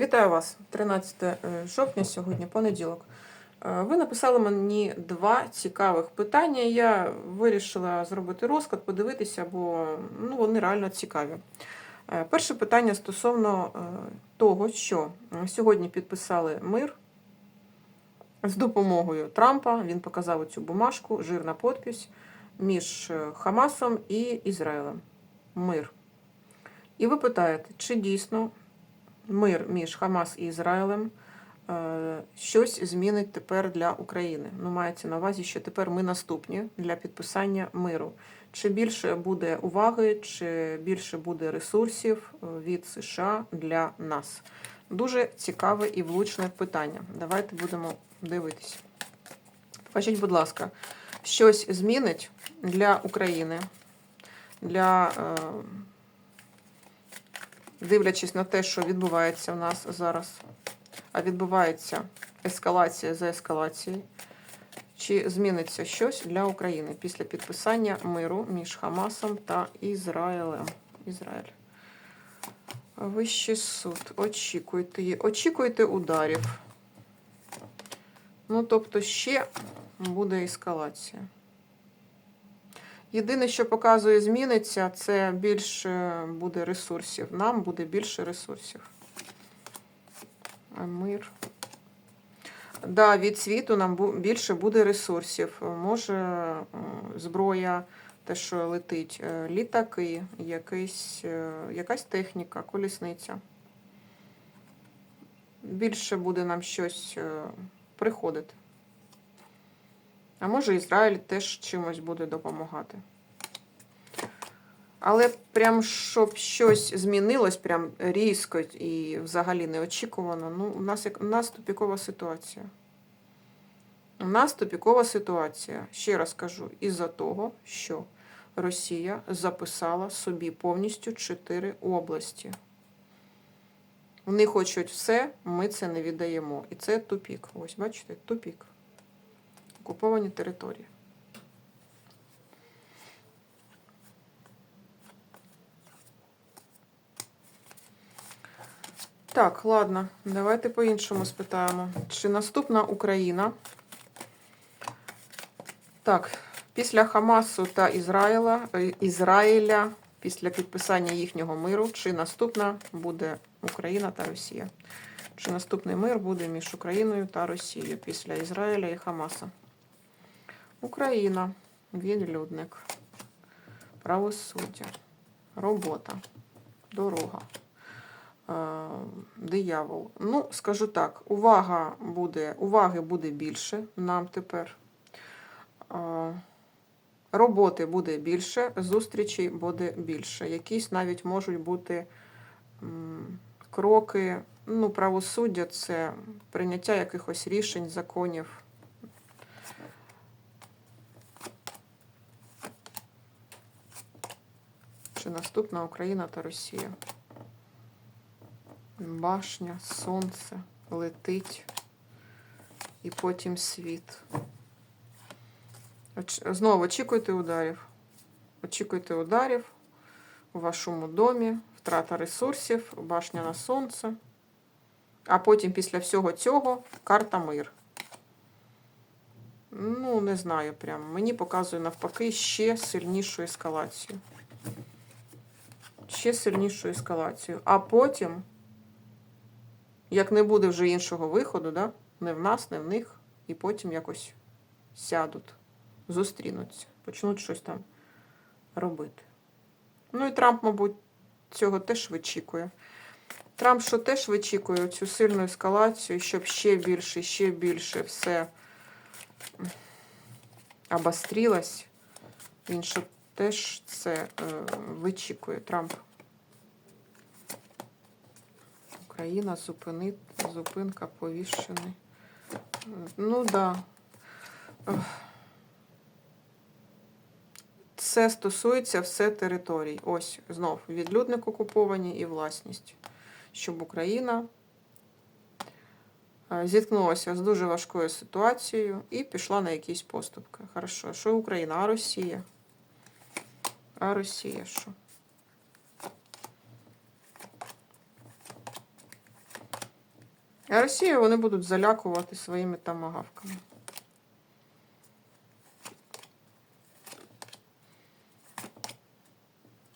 Вітаю вас, 13 жовтня сьогодні, понеділок. Е, Ви написали мені два цікавих питання. Я вирішила зробити розклад, подивитися, бо ну, вони реально цікаві. Е, Перше питання стосовно е, того, що сьогодні підписали мир з допомогою Трампа. Він показав цю бумажку, жирна подпись між е, Хамасом і Ізраїлем. Мир. І ви питаєте, чи дійсно мир між Хамас і Ізраїлем е, щось змінить тепер для України. Ну, мається на увазі, що тепер ми наступні для підписання миру. Чи більше буде уваги, чи більше буде ресурсів е, від США для нас? Дуже цікаве і влучне питання. Давайте будемо дивитися. Покажіть, будь ласка, щось змінить для України, для. Дивлячись на те, що відбувається в нас зараз, а відбувається ескалація за ескалацією, чи зміниться щось для України після підписання миру між Хамасом та Ізраїлем? Ізраїль. Вищий суд. Очікуйте її. Очікуйте ударів. Ну, тобто, ще буде ескалація. Єдине, що показує, зміниться, це більше буде ресурсів. Нам буде більше ресурсів. Мир. Да, від світу нам більше буде ресурсів. Може, зброя, те, що летить, е, літаки, якийсь, е, якась техніка, колісниця. Більше буде нам щось е, приходити. А може Ізраїль теж чимось буде допомагати. Але прям щоб щось змінилось, прям різко і взагалі неочікувано, ну, у нас, у нас тупікова ситуація. У нас тупікова ситуація, ще раз кажу, із-за того, що Росія записала собі повністю чотири області. Вони хочуть все, ми це не віддаємо. І це тупік. Ось, бачите, тупік окуповані території. Так, ладно, давайте по-іншому спитаємо. Чи наступна Україна? Так, після Хамасу та Ізраїля, е, Ізраїля, після підписання їхнього миру, чи наступна буде Україна та Росія? Чи наступний мир буде між Україною та Росією після Ізраїля і Хамаса? Україна, відлюдник, правосуддя, робота, дорога, е, диявол. Ну, скажу так, увага буде, уваги буде більше нам тепер. Е, Роботи буде більше, зустрічей буде більше. Якісь навіть можуть бути кроки. Ну, правосуддя це прийняття якихось рішень, законів. Чи наступна Україна та Росія? Башня, сонце летить і потім світ. Знову очікуйте ударів. Очікуйте ударів у вашому домі, втрата ресурсів, башня на сонце. А потім після всього цього карта мир. Ну, не знаю прямо. Мені показує навпаки ще сильнішу ескалацію ще сильнішу ескалацію. А потім, як не буде вже іншого виходу, да? не в нас, не в них, і потім якось сядуть, зустрінуться, почнуть щось там робити. Ну і Трамп, мабуть, цього теж вичікує. Трамп що теж вичікує цю сильну ескалацію, щоб ще більше, ще більше все обострілось. Він що теж це е, вичікує Трамп. Україна зупинить, зупинка повішений. Ну да. Це стосується все територій. Ось знов відлюдник окуповані і власність. Щоб Україна е, зіткнулася з дуже важкою ситуацією і пішла на якісь поступки. Хорошо, що Україна, а Росія? А Росія що? А Росію вони будуть залякувати своїми тамагавками.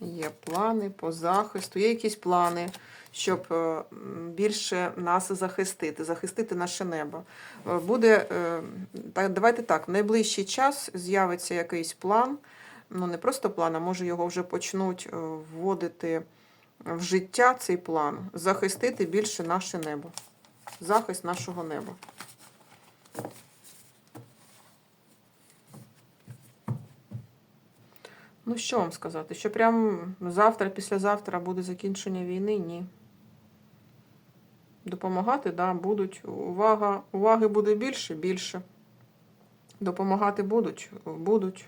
Є плани по захисту, є якісь плани, щоб е, більше нас захистити, захистити наше небо. Е, Буде, е, давайте так, в найближчий час з'явиться якийсь план, ну не просто план, а може його вже почнуть е, вводити в життя цей план, захистити більше наше небо. Захист нашого неба. Ну, що вам сказати? Що прям завтра, післязавтра буде закінчення війни? Ні. Допомагати, да, будуть. Увага, уваги буде більше, більше. Допомагати будуть, будуть.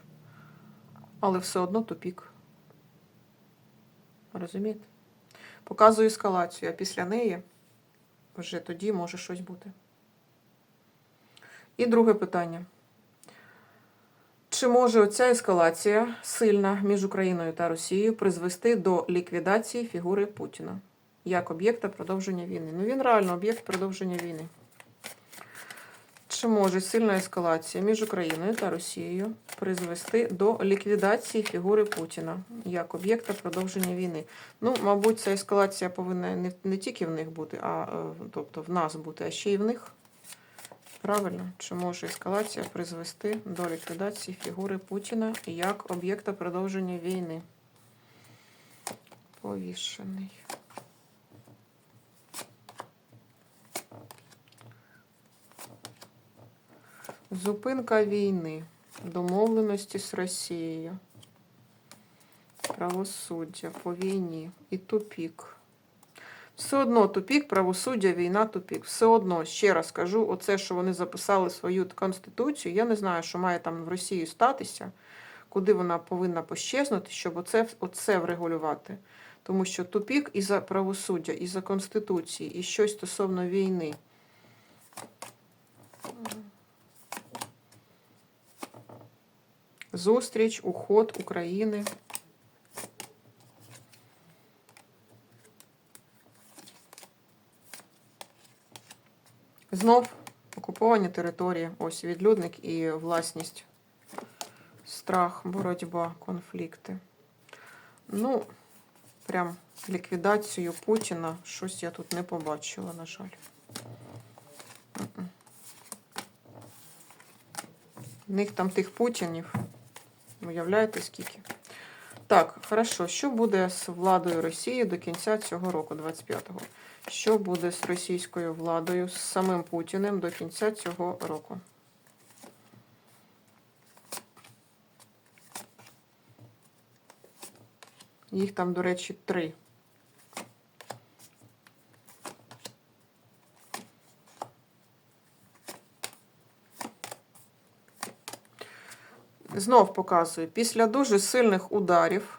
Але все одно тупік. Розумієте? Показую ескалацію, а після неї вже тоді може щось бути. І друге питання. Чи може оця ескалація сильна між Україною та Росією призвести до ліквідації фігури Путіна як об'єкта продовження війни? Ну він реально об'єкт продовження війни. Чи може сильна ескалація між Україною та Росією призвести до ліквідації фігури Путіна як об'єкта продовження війни? Ну, мабуть, ця ескалація повинна не, не тільки в них бути, а е, тобто в нас бути, а ще й в них. Правильно, чи може ескалація призвести до ліквідації фігури Путіна як об'єкта продовження війни? Повішений. Зупинка війни. Домовленості з Росією. Правосуддя по війні. І тупік. Все одно тупік, правосуддя, війна, тупік. Все одно, ще раз кажу, оце, що вони записали свою конституцію, я не знаю, що має там в Росії статися, куди вона повинна пощезнути, щоб оце, оце врегулювати. Тому що тупік і за правосуддя, і за конституції, і щось стосовно війни. Зустріч, уход України. Знов окуповані території. Ось відлюдник і власність. Страх, боротьба, конфлікти. Ну, прям ліквідацію Путіна. Щось я тут не побачила, на жаль. В них там тих Путінів. Уявляєте, скільки? Так, хорошо. Що буде з владою Росії до кінця цього року, 25-го? Що буде з російською владою, з самим Путіним до кінця цього року? Їх там, до речі, три. Знов показую, після дуже сильних ударів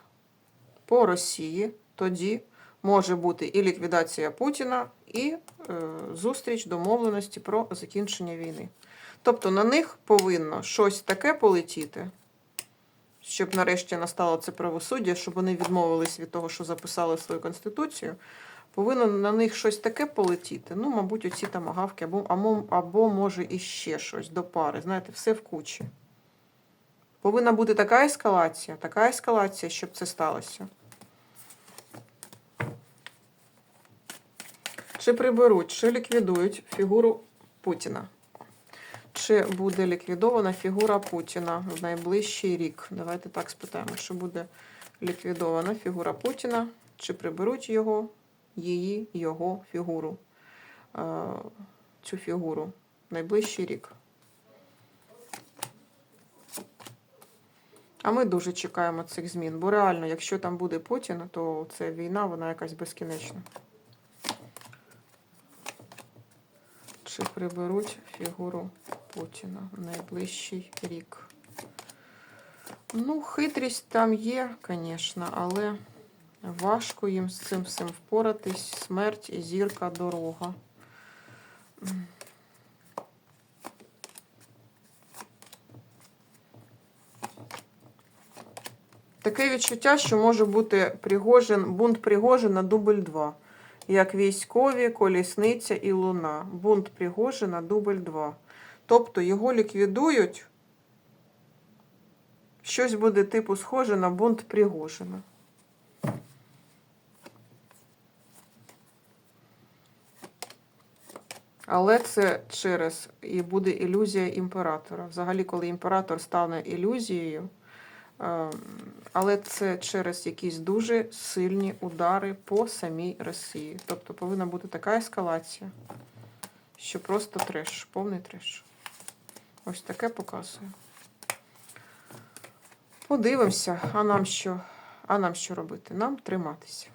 по Росії тоді може бути і ліквідація Путіна, і е, зустріч домовленості про закінчення війни. Тобто на них повинно щось таке полетіти, щоб нарешті настало це правосуддя, щоб вони відмовились від того, що записали свою конституцію. Повинно на них щось таке полетіти. Ну, мабуть, оці тамагавки, або, або, або може іще щось до пари. Знаєте, все в кучі. Повинна бути така ескалація, така ескалація, щоб це сталося. Чи приберуть, чи ліквідують фігуру Путіна? Чи буде ліквідована фігура Путіна в найближчий рік? Давайте так спитаємо, що буде ліквідована фігура Путіна, чи приберуть його, її, його фігуру, е, цю фігуру в найближчий рік? А ми дуже чекаємо цих змін, бо реально, якщо там буде Путін, то ця війна, вона якась безкінечна. Чи приберуть фігуру Путіна в найближчий рік? Ну, хитрість там є, звісно, але важко їм з цим всім впоратись. Смерть, зірка, дорога. Таке відчуття, що може бути Пригожин, бунт Пригожина дубль 2. як військові, колісниця і луна. Бунт Пригожина, дубль 2. Тобто його ліквідують. Щось буде типу схоже на бунт Пригожина. Але це через і буде ілюзія імператора. Взагалі, коли імператор стане ілюзією, але це через якісь дуже сильні удари по самій Росії. Тобто повинна бути така ескалація, що просто треш, повний треш. Ось таке показує. Подивимося, а нам що? А нам що робити? Нам триматися.